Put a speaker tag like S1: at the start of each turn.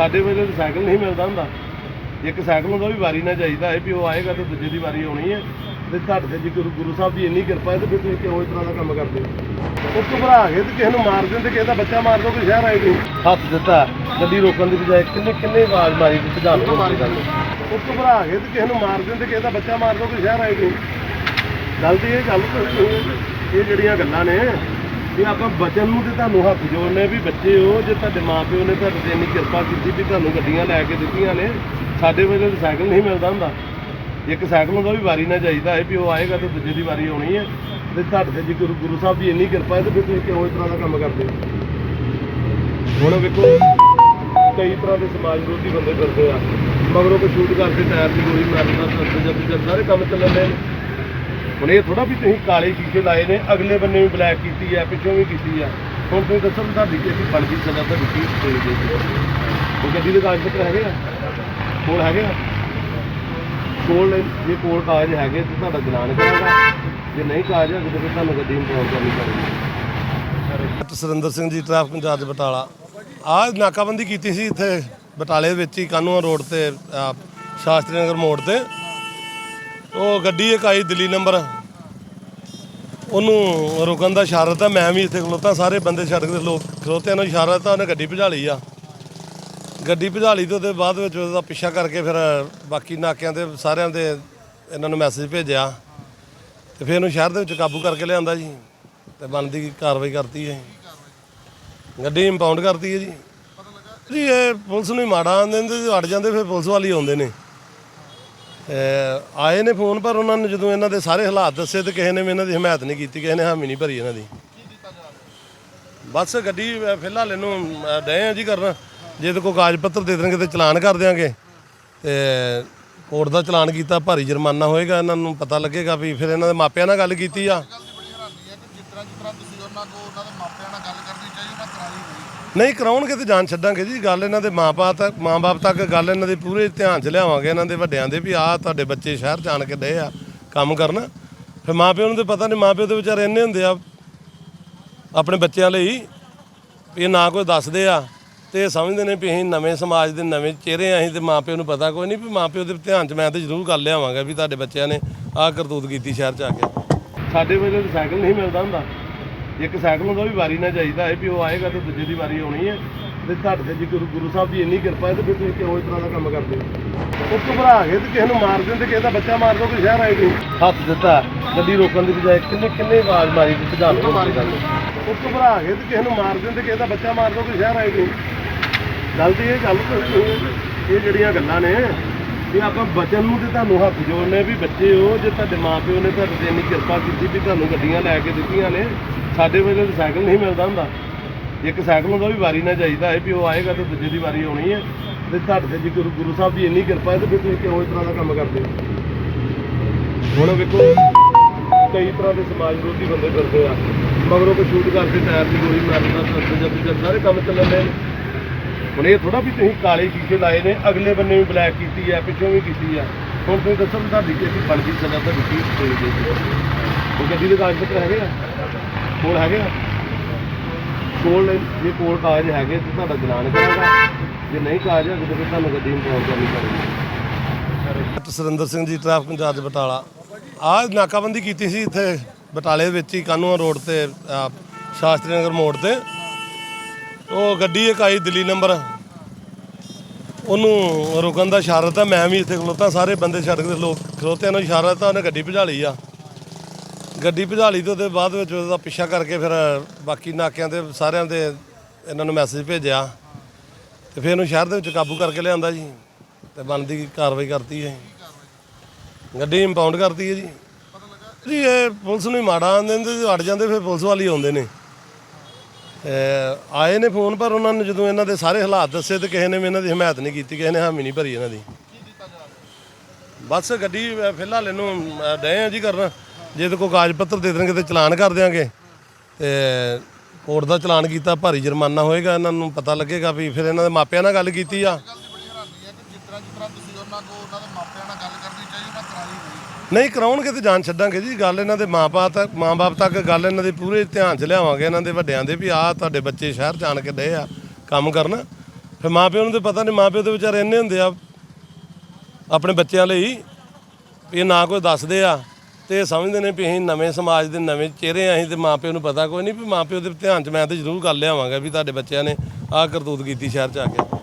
S1: ਸਾਡੇ ਵੇਲੇ ਤਾਂ ਸਾਈਕਲ ਨਹੀਂ ਮਿਲਦਾ ਹੁੰਦਾ। ਇੱਕ ਸਾਈਕਲ ਹੁੰਦਾ ਵੀ ਵਾਰੀ ਨਾ ਚਾਹੀਦਾ ਹੈ ਵੀ ਉਹ ਆਏਗਾ ਤੇ ਦੂਜੇ ਦੀ ਵਾਰੀ ਆਉਣੀ ਹੈ। ਤੇ ਤੁਹਾਡੇ ਤੇ ਜੀ ਗੁਰੂ ਗੁਰੂ ਸਾਹਿਬ ਦੀ ਇੰਨੀ ਕਿਰਪਾ ਹੈ ਤੇ ਫਿਰ ਤੁਸੀਂ ਕਿਉਂ ਇਸ ਤਰ੍ਹਾਂ ਦਾ ਕੰਮ ਕਰਦੇ ਹੋ? ਉਹ ਘਬਰਾ ਗਏ ਤੇ ਕਿਸੇ ਨੂੰ ਮਾਰ ਦਿੰਦੇ, ਕਿਸੇ ਦਾ ਬੱਚਾ ਮਾਰ ਦੋ ਕੋਈ ਸ਼ਹਿਰ ਆਏ ਨਹੀਂ ਹੱਥ ਦਿੱਤਾ, ਗੱਡੀ ਰੋਕਣ ਦੀ ਬਜਾਏ ਕਿੰਨੇ ਕਿੰਨੇ ਆਵਾਜ਼ ਮਾਰੀ ਤੇ ਭਜਾਣ ਤੋਂ ਮਾਰੀ ਗੱਲ ਉਹ ਘਬਰਾ ਗਏ ਤੇ ਕਿਸੇ ਨੂੰ ਮਾਰ ਦਿੰਦੇ, ਕਿਸੇ ਦਾ ਬੱਚਾ ਮਾਰ ਦੋ ਕੋਈ ਸ਼ਹਿਰ ਆਏ ਨਹੀਂ ਗੱਲ ਦੀ ਇਹ ਗੱਲ, ਇਹ ਜਿਹੜੀਆਂ ਗੱਲਾਂ ਨੇ ਵੀ ਆਪਾਂ ਬਚਨ ਨੂੰ ਤੇ ਤੁਹਾਨੂੰ ਹੱਥ ਜੋੜਨੇ ਵੀ ਬੱਚੇ ਹੋ, ਜੇ ਤੁਹਾਡੇ ਮਾਪਿਓ ਨੇ ਤੁਹਾਡੇ ਤੇ ਇੰਨੀ ਕਿਰਪਾ ਕੀਤੀ ਵੀ ਤੁਹਾਨੂੰ ਗੱਡੀਆਂ ਲੈ ਕੇ ਦਿੱਤੀਆਂ ਨੇ, ਸਾਡੇ ਵੇਲੇ ਸਾਈਕਲ ਨਹੀਂ ਮਿਲਦਾ ਹੁੰਦਾ। ਇੱਕ ਸਾਈਕਲ ਹੁੰਦਾ ਵੀ ਵਾਰੀ ਨਾ ਚਾਹੀਦਾ ਹੈ ਵੀ ਉਹ ਆਏਗਾ ਤੇ ਦੂਜੇ ਦੀ ਵਾਰੀ ਆਉਣੀ ਹੈ। ਤੇ ਤੁਹਾਡੇ ਤੇ ਜੀ ਗੁਰੂ ਗੁਰੂ ਸਾਹਿਬ ਦੀ ਇੰਨੀ ਕਿਰਪਾ ਹੈ ਤੇ ਫਿਰ ਤੁਸੀਂ ਕਿਉਂ ਇਸ ਤਰ੍ਹਾਂ ਦਾ ਕੰਮ ਕਰਦੇ ਹੋ? ਹੁਣ ਵੇਖੋ, ਕਈ ਤਰ੍ਹਾਂ ਦੇ ਸਮਾਜ ਵਿਰੋਧੀ ਬੰਦੇ ਕਰਦੇ ਆ। ਮਗਰੋਂ ਕੋਈ ਸ਼ੂਟ ਕਰਕੇ ਟਾਇਰ ਦੀ ਗੋਲੀ ਮਾਰਨਾ ਸੱਤ ਜੱਤ ਸਾਰੇ ਕੰਮ ਚੱਲਣ ਦੇ। ਹੁਣ ਇਹ ਥੋੜਾ ਵੀ ਤੁਸੀਂ ਕਾਲੇ ਸ਼ੀਸ਼ੇ ਲਾਏ ਨੇ, ਅਗਲੇ ਬੰਨੇ ਵੀ ਬਲੈਕ ਕੀਤੀ ਹੈ ਪਿੱਛੋਂ ਵੀ ਕੀਤੀ ਆ। ਹੁਣ ਤੁਸੀਂ ਦੱਸੋ ਵੀ ਤੁਹਾਡੀ ਕੀ ਬਣਦੀ ਸਜ਼ਾ, ਤੁਹਾਡੀ ਕੀ ਹੋਏਗੀ ਉਹ ਗੱਡੀ ਦੇ ਕਾਗਜ਼ ਪੱਤਰ ਹੈਗੇ ਆ? ਕੋਲ ਹੈਗੇ ਆ? ਕੋਲ ਜੇ ਕੋਲ ਕਾਗਜ਼ ਹੈਗੇ ਤੇ ਤੁਹਾਡਾ ਜਲਾਨ ਕਰੇਗਾ ਜੇ ਨਹੀਂ ਕਾਗਜ਼ ਹੈਗੇ ਤਾਂ ਫਿਰ ਤੁਹਾਨੂੰ ਗੱਡੀ ਇੰਪਾਊਂਡ ਕਰਨੀ ਪੜੇਗੀ ਸੁਰਿੰਦਰ ਸਿੰਘ ਜੀ, ਟ੍ਰੈਫਿਕ ਇੰਚਾਰਜ ਬਟਾਲਾ। ਆਹ ਨਾਕਾਬੰਦੀ ਕੀਤੀ ਸੀ ਇੱਥੇ ਬਟਾਲੇ ਵਿੱਚ ਹੀ ਕਾਨੂੰਨ ਰੋਡ ਤੇ ਸ਼ਾਸਤਰੀ ਨਗਰ ਮੋੜ ਤੇ। ਉਹ ਗੱਡੀ ਇੱਕ ਆਈ ਦਿੱਲੀ ਨੰਬਰ। ਉਹਨੂੰ ਰੁਕਣ ਦਾ ਇਸ਼ਾਰਾ ਤਾਂ ਮੈਂ ਵੀ ਇੱਥੇ ਖਲੋਤਾ, ਸਾਰੇ ਬੰਦੇ ਸੜਕ ਦੇ ਲੋਕ ਖਲੋਤੇ ਨੂੰ ਇਸ਼ਾਰਾ ਤਾਂ ਉਹਨੇ ਗੱਡੀ ਭਜਾ ਲਈ ਆ। ਗੱਡੀ ਭਜਾ ਲਈ ਤੇ ਉਹਦੇ ਬਾਅਦ ਵਿੱਚ ਉਹਦਾ ਪਿੱਛਾ ਕਰਕੇ ਫਿਰ ਬਾਕੀ ਨਾਕਿਆਂ ਤੇ ਸਾਰਿਆਂ ਦੇ ਇਹਨਾਂ ਨੂੰ ਮੈਸੇਜ ਭੇਜਿਆ। ਤੇ ਫਿਰ ਉਹਨੂੰ ਸ਼ਹਿਰ ਦੇ ਵਿੱਚ ਕਾਬੂ ਕਰਕੇ ਲਿਆਂਦਾ ਜੀ, ਤੇ ਬਣਦੀ ਕਾਰਵਾਈ ਕਰਤੀ ਹੈ ਗੱਡੀ ਇੰਪਾਊਂਡ ਕਰਤੀ ਹੈ ਜੀ। ਜੀ, ਇਹ ਪੁਲਿਸ ਨੂੰ ਹੀ ਮਾੜਾ ਆਂਦੇ ਨੇ ਤੇ ਅੜ ਜਾਂਦੇ ਫਿਰ ਪੁਲਿਸ ਵਾਲੀ ਆਉਂਦੇ ਨੇ। ਆਏ ਨੇ ਫੋਨ, ਪਰ ਉਹਨਾਂ ਨੇ ਜਦੋਂ ਇਹਨਾਂ ਦੇ ਸਾਰੇ ਹਾਲਾਤ ਦੱਸੇ ਤੇ ਕਿਸੇ ਨੇ ਵੀ ਇਹਨਾਂ ਦੀ ਹਮਾਇਤ ਨਹੀਂ ਕੀਤੀ, ਕਿਸੇ ਨੇ ਹਾਮੀ ਨਹੀਂ ਭਰੀ ਇਹਨਾਂ ਦੀ। ਬਸ ਗੱਡੀ ਫਿਲਹਾਲ ਇਹਨੂੰ, ਅਹ ਡਏ ਆ ਜੀ ਕਰਨ। ਜੇ ਤੇ ਕੋਈ ਕਾਗਜ਼ ਪੱਤਰ ਦੇ ਦੇਣਗੇ ਤੇ ਚਲਾਨ ਕਰ ਦਿਆਂਗੇ। ਤੇ ਕੋਰਟ ਦਾ ਚਲਾਨ ਕੀਤਾ, ਭਾਰੀ ਜੁਰਮਾਨਾ ਹੋਏਗਾ, ਇਹਨਾਂ ਨੂੰ ਪਤਾ ਲੱਗੇਗਾ ਵੀ ਫਿਰ ਇਹਨਾਂ ਦੇ ਮਾਪਿਆਂ ਨਾਲ ਗੱਲ ਕੀਤੀ ਆ।
S2: ਜਿਸ ਤਰ੍ਹਾਂ ਜਿਸ ਤਰ੍ਹਾਂ ਤੁਸੀਂ ਉਹਨਾਂ ਕੋਲ, ਉਹਨਾਂ ਦੇ ਮਾਪਿਆਂ ਨਾਲ ਗੱਲ ਕਰਨੀ ਚਾਹੀਦੀ ਉਹਨਾਂ ਕਰਾਈ ਨਹੀਂ,
S1: ਕਰਾਉਣਗੇ ਤੇ ਜਾਨ ਛੱਡਾਂਗੇ ਜੀ। ਗੱਲ ਇਹਨਾਂ ਦੇ ਮਾਪੇ ਤੱਕ, ਮਾਂ-ਬਾਪ ਤੱਕ ਗੱਲ ਇਹਨਾਂ ਦੇ ਪੂਰੇ ਧਿਆਨ 'ਚ ਲਿਆਵਾਂਗੇ। ਇਹਨਾਂ ਦੇ ਵੱਡਿਆਂ ਦੇ ਵੀ, ਆਹ ਤੁਹਾਡੇ ਬੱਚੇ ਸ਼ਹਿਰ ਜਾਣ ਕੇ ਡਏ ਆ ਕੰਮ ਕਰਨ। ਫਿਰ ਮਾਪਿਆਂ ਨੂੰ ਤੇ ਪਤਾ ਨਹੀਂ, ਮਾਪਿਓ ਦੇ ਵਿਚਾਰੇ ਇੰਨੇ ਹੁੰਦੇ ਆ ਆਪਣੇ ਬੱਚਿਆਂ ਲਈ ਵੀ ਇਹ ਨਾ ਕੋਈ ਦੱਸਦੇ ਆ ਤੇ ਇਹ ਸਮਝਦੇ ਨੇ ਵੀ ਅਸੀਂ ਨਵੇਂ ਸਮਾਜ ਦੇ ਨਵੇਂ ਚਿਹਰੇ ਆ, ਅਸੀਂ ਤੇ ਮਾਪਿਓ ਨੂੰ ਪਤਾ ਕੋਈ ਨਹੀਂ ਵੀ ਮਾਪਿਓ ਦੇ ਧਿਆਨ 'ਚ ਮੈਂ ਤੇ ਜ਼ਰੂਰ ਗੱਲ ਲਿਆਵਾਂਗਾ ਵੀ ਤੁਹਾਡੇ ਬੱਚਿਆਂ ਨੇ ਆਹ ਕਰਤੂਤ ਕੀਤੀ ਸ਼ਹਿਰ 'ਚ ਆ ਕੇ। ਸਾਡੇ ਵੇਲੇ ਸਾਈਕਲ ਨਹੀਂ ਮਿਲਦਾ ਹੁੰਦਾ ਇੱਕ ਸਾਈਕਲ ਹੁੰਦਾ ਵੀ ਵਾਰੀ ਨਾ ਚਾਹੀਦਾ ਹੈ ਵੀ ਉਹ ਆਏਗਾ ਤੇ ਦੂਜੇ ਦੀ ਵਾਰੀ ਆਉਣੀ ਹੈ। ਤੇ ਤੁਹਾਡੇ ਤੇ ਜੀ ਗੁਰੂ ਗੁਰੂ ਸਾਹਿਬ ਦੀ ਇੰਨੀ ਕਿਰਪਾ ਹੈ ਤੇ ਫਿਰ ਤੁਸੀਂ ਕਿਉਂ ਇਸ ਤਰ੍ਹਾਂ ਦਾ ਕੰਮ ਕਰਦੇ ਹੋ? ਉਹ ਘਬਰਾ ਗਏ ਤੇ ਕਿਸੇ ਨੂੰ ਮਾਰ ਦਿੰਦੇ, ਕਿਸੇ ਦਾ ਬੱਚਾ ਮਾਰ ਦੋ, ਕੋਈ ਸ਼ਹਿਰ ਆਏ ਨਹੀਂ ਹੱਥ ਦਿੱਤਾ, ਗੱਡੀ ਰੋਕਣ ਦੀ ਬਜਾਏ ਕਿੰਨੇ ਕਿੰਨੇ ਆਵਾਜ਼ ਮਾਰੀ ਤੇ ਭਜਾਣ ਤੋਂ ਮਾਰੀ ਗੱਲ ਉਹ ਘਬਰਾ ਗਏ ਤੇ ਕਿਸੇ ਨੂੰ ਮਾਰ ਦਿੰਦੇ, ਕਿਸੇ ਦਾ ਬੱਚਾ ਮਾਰ ਦੋ, ਕੋਈ ਸ਼ਹਿਰ ਆਏ ਨਹੀਂ ਗੱਲ ਦੀ ਇਹ ਗੱਲ ਤਾਂ ਇਹ ਇਹ ਜਿਹੜੀਆਂ ਗੱਲਾਂ ਨੇ ਵੀ ਆਪਾਂ ਬਚਨ ਨੂੰ ਤੇ ਤੁਹਾਨੂੰ ਹੱਥ ਜੋੜਨੇ ਵੀ ਬੱਚੇ ਹੋ, ਜੇ ਤੁਹਾਡੇ ਮਾਪਿਓ ਨੇ ਤੁਹਾਡੇ ਤੇ ਇੰਨੀ ਕਿਰਪਾ ਕੀਤੀ ਵੀ ਤੁਹਾਨੂੰ ਗੱਡੀਆਂ ਲੈ ਕੇ ਦਿੱਤੀਆਂ ਨੇ ਸਾਡੇ ਵੇਲੇ ਤਾਂ ਸਾਈਕਲ ਨਹੀਂ ਮਿਲਦਾ ਹੁੰਦਾ। ਇੱਕ ਸਾਈਕਲ ਹੁੰਦਾ ਵੀ ਵਾਰੀ ਨਾ ਚਾਹੀਦਾ ਹੈ ਵੀ ਉਹ ਆਏਗਾ ਤੇ ਦੂਜੇ ਦੀ ਵਾਰੀ ਆਉਣੀ ਹੈ। ਤੇ ਤੁਹਾਡੇ ਤੇ ਜੀ ਗੁਰੂ ਗੁਰੂ ਸਾਹਿਬ ਦੀ ਇੰਨੀ ਕਿਰਪਾ ਹੈ ਤੇ ਫਿਰ ਤੁਸੀਂ ਕਿਉਂ ਇਸ ਤਰ੍ਹਾਂ ਦਾ ਕੰਮ ਕਰਦੇ ਹੋ? ਹੁਣ ਵੇਖੋ, ਕਈ ਤਰ੍ਹਾਂ ਦੇ ਸਮਾਜ ਵਿਰੋਧੀ ਬੰਦੇ ਫਿਰਦੇ ਆ। ਮਗਰੋਂ ਕੋਈ ਸ਼ੂਟ ਕਰਕੇ ਟਾਇਰ ਦੀ ਗੋਲੀ ਮਾਰਦਾ ਸੱਤ ਜੱਤ ਜੱਤ ਸਾਰੇ ਕੰਮ ਚੱਲਣ ਦੇ ਹੁਣ ਇਹ ਥੋੜਾ ਵੀ ਤੁਸੀਂ ਕਾਲੇ ਸ਼ੀਸ਼ੇ ਲਾਏ ਨੇ, ਅਗਲੇ ਬੰਨੇ ਵੀ ਬਲੈਕ ਕੀਤੀ ਆ ਪਿੱਛੋਂ ਵੀ ਕੀਤੀ ਆ ਹੁਣ ਤੁਸੀਂ ਦੱਸੋ ਵੀ ਤੁਹਾਡੀ ਕੀ ਬਣਦੀ ਸਜ਼ਾ ਤੁਹਾਡੀ ਕੀ ਹੋਏਗੀ ਉਹ ਗੱਡੀ ਦੇ ਕਾਗਜ਼ ਪੱਤਰ ਹੈਗੇ ਆ? ਕੋਲ ਹੈਗੇ ਆ? ਕੋਲ ਜੇ ਕੋਲ ਕਾਗਜ਼ ਹੈਗੇ ਤੇ ਤੁਹਾਡਾ ਚਲਾਨ ਕਰਾਂਗਾ ਜੇ ਨਹੀਂ ਕਾਗਜ਼ ਹੈਗੇ ਤਾਂ ਫਿਰ ਤੁਹਾਨੂੰ ਗੱਡੀ ਇੰਪਾਊਂਡ ਕਰਨੀ ਪੜੇਗੀ। Surinder Singh ji, traffic incharge Batala. ਆਹ ਨਾਕਾਬੰਦੀ ਕੀਤੀ ਸੀ ਇੱਥੇ ਬਟਾਲੇ ਵਿੱਚ ਹੀ ਕਾਨੂੰਨ ਰੋਡ ਤੇ ਸ਼ਾਸਤਰੀ ਨਗਰ ਮੋੜ ਤੇ। ਉਹ ਗੱਡੀ ਇੱਕ ਆਈ ਦਿੱਲੀ ਨੰਬਰ। ਉਹਨੂੰ ਰੁਕਣ ਦਾ ਇਸ਼ਾਰਾ ਤਾਂ ਮੈਂ ਵੀ ਇੱਥੇ ਖਲੋਤਾ, ਸਾਰੇ ਬੰਦੇ ਸੜਕ ਦੇ ਲੋਕ ਖਲੋਤਿਆਂ ਨੂੰ ਇਸ਼ਾਰਾ ਤਾਂ ਉਹਨੇ ਗੱਡੀ ਭਜਾ ਲਈ ਆ। ਗੱਡੀ ਭਜਾਲੀ ਲਈ ਤੇ ਉਹਦੇ ਬਾਅਦ ਵਿੱਚ ਉਹਦਾ ਪਿੱਛਾ ਕਰਕੇ ਫਿਰ ਬਾਕੀ ਨਾਕਿਆਂ ਤੇ ਸਾਰਿਆਂ ਦੇ ਇਹਨਾਂ ਨੂੰ ਮੈਸੇਜ ਭੇਜਿਆ। ਤੇ ਫਿਰ ਇਹਨੂੰ ਸ਼ਹਿਰ ਦੇ ਵਿੱਚ ਕਾਬੂ ਕਰਕੇ ਲਿਆਂਦਾ ਜੀ। ਤੇ ਬਣਦੀ ਕਾਰਵਾਈ ਕਰਤੀ ਹੈ ਗੱਡੀ ਇੰਪਾਊਂਡ ਕਰਤੀ ਹੈ ਜੀ। ਜੀ ਇਹ ਪੁਲਿਸ ਨੂੰ ਹੀ ਮਾੜਾ ਆਂਦੇ ਨੇ ਤੇ ਅੜ ਜਾਂਦੇ ਫਿਰ ਪੁਲਿਸ ਵਾਲੀ ਆਉਂਦੇ ਨੇ। ਆਏ ਨੇ ਫੋਨ ਪਰ ਉਹਨਾਂ ਨੂੰ ਜਦੋਂ ਇਹਨਾਂ ਦੇ ਸਾਰੇ ਹਾਲਾਤ ਦੱਸੇ ਤੇ ਕਿਸੇ ਨੇ ਵੀ ਇਹਨਾਂ ਦੀ ਹਮਾਇਤ ਨਹੀਂ ਕੀਤੀ, ਕਿਸੇ ਨੇ ਹਾਮੀ ਨਹੀਂ ਭਰੀ ਇਹਨਾਂ ਦੀ। ਬਸ ਗੱਡੀ ਫਿਲਹਾਲ ਇਹਨੂੰ ਡਏ ਆ ਜੀ ਕਰਨ। ਜੇ ਤੇ ਕੋਈ ਕਾਗਜ਼ ਪੱਤਰ ਦੇ ਦੇਣਗੇ ਤੇ ਚਲਾਨ ਕਰ ਦਿਆਂਗੇ। ਤੇ ਕੋਰਟ ਦਾ ਚਲਾਨ ਕੀਤਾ, ਭਾਰੀ ਜੁਰਮਾਨਾ ਹੋਏਗਾ, ਇਹਨਾਂ ਨੂੰ ਪਤਾ ਲੱਗੇਗਾ ਵੀ ਫਿਰ ਇਹਨਾਂ ਦੇ ਮਾਪਿਆਂ ਨਾਲ ਗੱਲ ਕੀਤੀ ਆ। ਨਹੀਂ, ਕਰਾਉਣਗੇ ਤੇ ਜਾਨ ਛੱਡਾਂਗੇ ਜੀ, ਗੱਲ ਇਹਨਾਂ ਦੇ ਮਾਪੇ ਤੱਕ ਮਾਂ-ਬਾਪ ਤੱਕ ਗੱਲ ਇਹਨਾਂ ਦੇ ਪੂਰੇ ਧਿਆਨ 'ਚ ਲਿਆਵਾਂਗੇ ਇਹਨਾਂ ਦੇ ਵੱਡਿਆਂ ਦੇ ਵੀ ਆਹ ਤੁਹਾਡੇ ਬੱਚੇ ਸ਼ਹਿਰ ਜਾਣ ਕੇ ਡਏ ਆ ਕੰਮ ਕਰਨ। ਫਿਰ ਮਾਪਿਓ ਨੂੰ ਤੇ ਪਤਾ ਨਹੀਂ ਮਾਪਿਓ ਦੇ ਵਿਚਾਰੇ ਇੰਨੇ ਹੁੰਦੇ ਆ ਆਪਣੇ ਬੱਚਿਆਂ ਲਈ ਵੀ ਇਹ ਨਾ ਕੋਈ ਦੱਸਦੇ ਆ। ਤੇ ਇਹ ਸਮਝਦੇ ਨੇ ਵੀ ਅਸੀਂ ਨਵੇਂ ਸਮਾਜ ਦੇ ਨਵੇਂ ਚਿਹਰੇ ਆ ਅਸੀਂ ਤੇ ਮਾਪਿਓ ਨੂੰ ਪਤਾ ਕੋਈ ਨਹੀਂ ਵੀ ਮਾਪਿਓ ਦੇ ਧਿਆਨ 'ਚ ਮੈਂ ਤੇ ਜ਼ਰੂਰ ਗੱਲ ਲਿਆਵਾਂਗਾ ਵੀ ਤੁਹਾਡੇ ਬੱਚਿਆਂ ਨੇ ਆਹ ਕਰਤੂਤ ਕੀਤੀ ਸ਼ਹਿਰ 'ਚ ਆ ਕੇ।